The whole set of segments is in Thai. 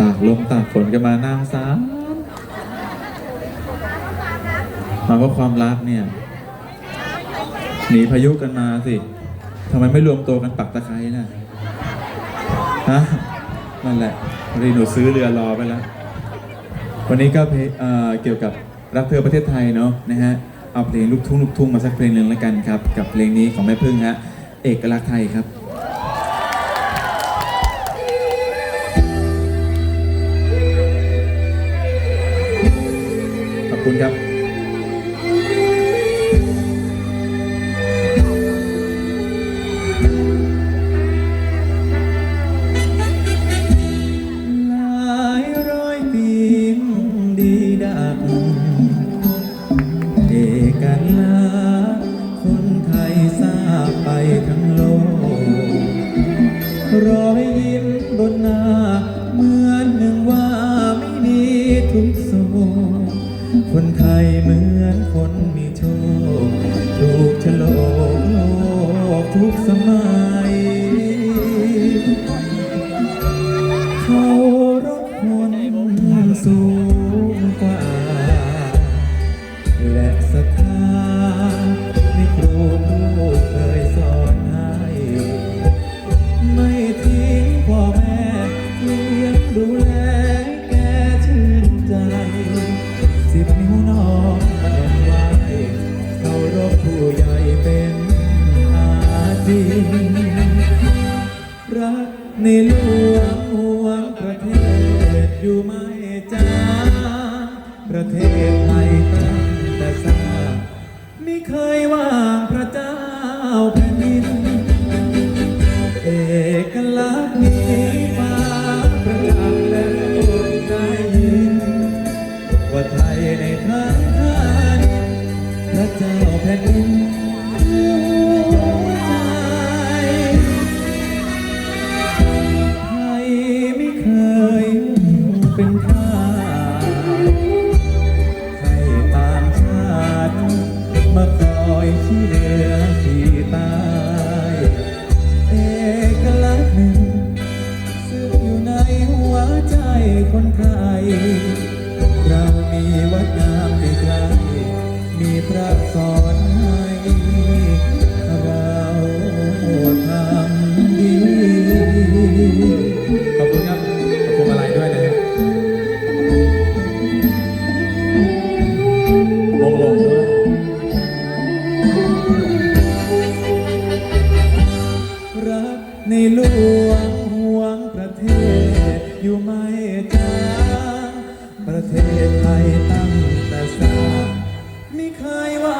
ตากลมตากฝนกันมานางสามมาเพราะความรักเนี่ย หนีพายุกันมาสิทำไมไม่รวมตัวกันปักตะไคร้น่ะฮะนั่นแหละวันนี้หนูซื้อเรือรอไปแล้ว วันนี้ก็เพลงเอ่อเกี่ยวกับรักเธอประเทศไทยเนาะนะฮะเอาเพลงลูกทุ่งลูกทุ่งมาสักเพลงหนึ่งแล้วกันครับ กับเพลงนี้ของแม่พึ่งฮะเอกลักษณ์ไทยครับ คุณครับ หลายร้อยปีดีดักเอกลักษณ์คนไทยทราบไปทั้งโลกรอยยิ้มบนหน้า เหมือนหนึ่งว่า ทุกสมัย เขารบคนสูงกว่า และศรัทธาในครูผู้เคยสอนให้ ไม่ทิ้งพ่อแม่เลี้ยงดูแลแกชื่นใจ สิบนิ้วน้อง ในหลวงห่วงประเทศอยู่ไม่จ้าประเทศไทยตั้งแต่สร้างไม่เคยว่างพระเจ้า เป็นข้าให้ตางชาติมาคอยชี้เหนือชี้ใต้เอกลักษณ์หนึ่งซึ่งอยู่ในหัวใจคนไทยเรามีวัดงามใกล้มีพระสอนให้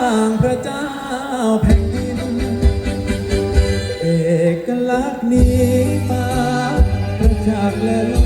างพระเจ้าแผ่นดิน เอกลักษณ์นี้มาประจักษ์และโลกได้ยิน